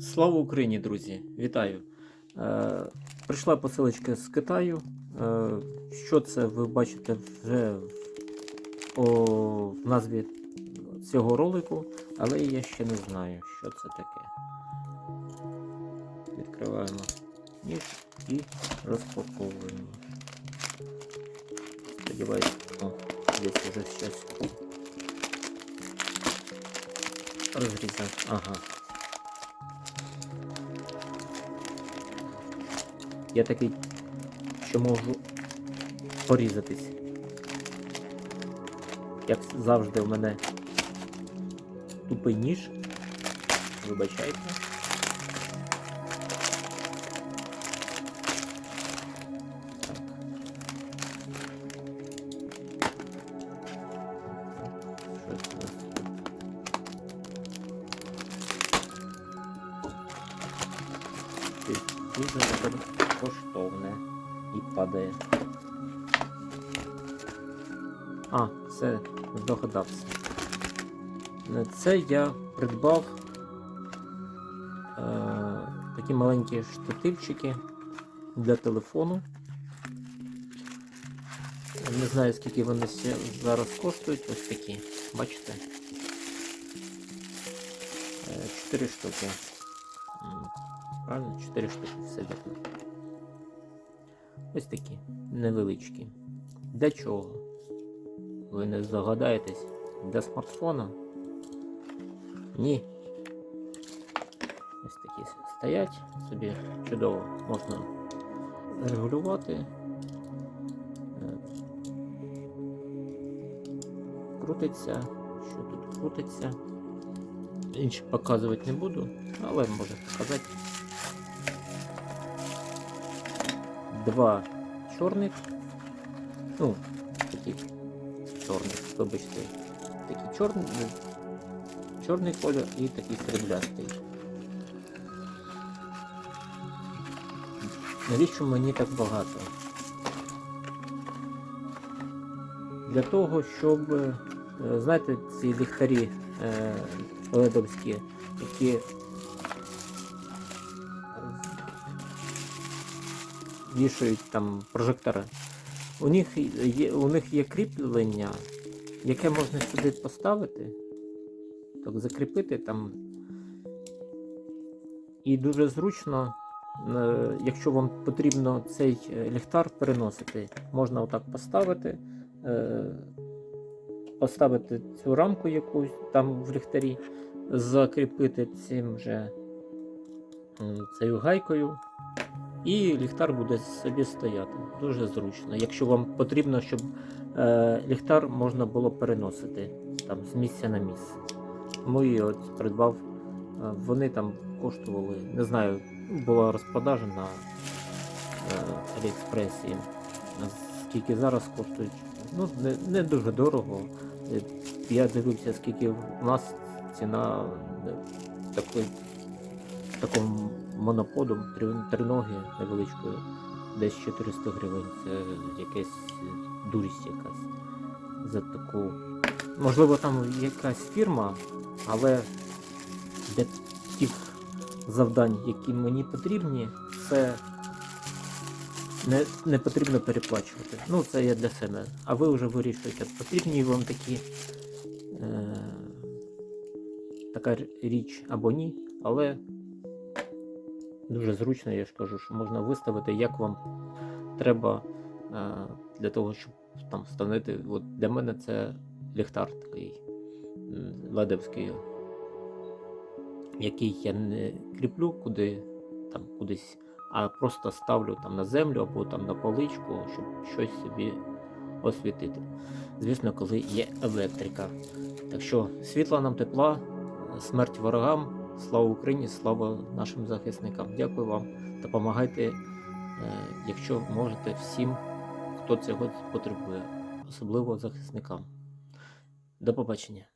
Слава Україні, друзі! Вітаю! Е, прийшла посилочка з Китаю. Е, що це ви бачите вже в, о, в назві цього ролику, але я ще не знаю, що це таке. Відкриваємо ніж і розпаковуємо. Сподіваюсь, о, десь вже щось розрізати. Ага. Я такий, що можу порізатись. Як завжди, в мене тупий ніж. Вибачайте. Дуже тепер коштовне і падає. А, це здогадався. Це я придбав е, такі маленькі штативчики для телефону. Не знаю, скільки вони зараз коштують. Ось такі. Бачите? Е, Чотири штуки. Правильно? 4 штуки, все вірно. Ось такі невеличкі. Для чого? Ви не здогадаєтесь? Для смартфона? Ні. Ось такі стоять собі чудово. Можна регулювати. Е, Крутиться. Що тут крутиться? Інше показувати не буду, але можу показати. Два чорних. Ну, такі чорних, вибачте. Такий чорний, чорний колір і такий сріблястий. Навіщо мені так багато? Для того, щоб, е, знаєте, ці ліхтарі е, ледовські, які вішають там прожектори. У них є, у них є кріплення, яке можна сюди поставити, так закріпити там. І дуже зручно, е, якщо вам потрібно цей е, ліхтар переносити, можна отак поставити, е, поставити цю рамку якусь там в ліхтарі, закріпити цим же цією гайкою. І ліхтар буде собі стояти. Дуже зручно. Якщо вам потрібно, щоб е, ліхтар можна було переносити там, з місця на місце. Тому і от придбав. Е, Вони там коштували, не знаю, була розпродажа на е, Аліекспресі. Скільки зараз коштують? Ну, не, не дуже дорого. Е, Я дивився, скільки у нас ціна е, такої такому моноподу три, триноги невеличкою, десь 400 гривень. Це якась е, дурість якась. За таку. Можливо, там якась фірма, але для тих завдань, які мені потрібні, це не, не потрібно переплачувати. Ну, це я для себе. А ви вже вирішуєте, потрібні вам такі. Е, така річ або ні, але дуже зручно, я ж кажу, що можна виставити, як вам треба е, для того, щоб там встановити. От для мене це ліхтар такий ледовський, який я не кріплю куди там кудись, а просто ставлю там на землю або там на поличку, щоб щось собі освітити. Звісно, коли є електрика. Так що світла нам тепла, смерть ворогам. Слава Україні, слава нашим захисникам. Дякую вам. Допомагайте, е, якщо можете, всім, хто цього потребує, особливо захисникам. До побачення.